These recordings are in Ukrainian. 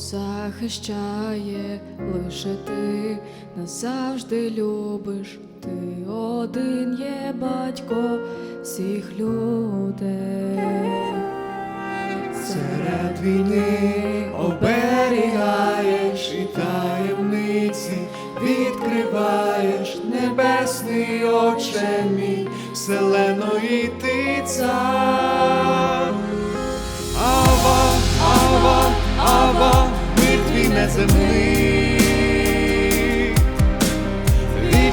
захищає, лише ти назавжди любиш. Ти один є батько всіх людей. Серед війни оберігаєш і таємниці відкриваєш небесний Отче мій, вселеної ти цар.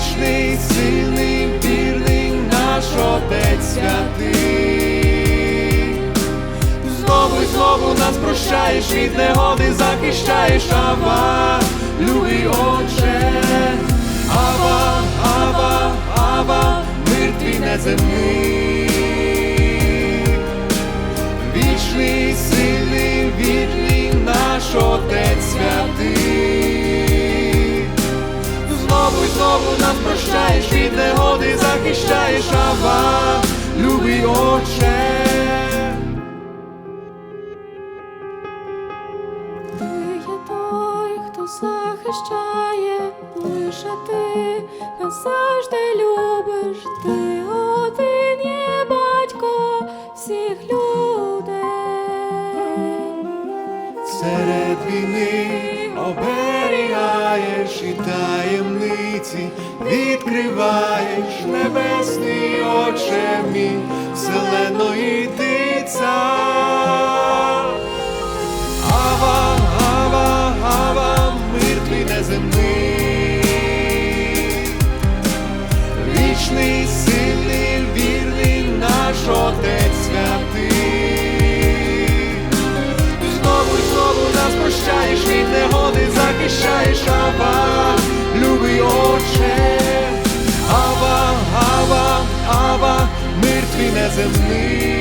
Вічний, сильний, вірний наш Отець святий. Знову й знову нас прощаєш, від негоди захищаєш, Ава, любий Отче, Ава, Ава, Ава, мир твій неземний, прощаєш, від негоди захищаєш, Ава, любий Отче. Ти є той, хто захищає, лише ти назавжди любиш. Ти один є батько всіх людей. Серед війни оберігаєш і таємниці відкриваєш небесний твій неземний,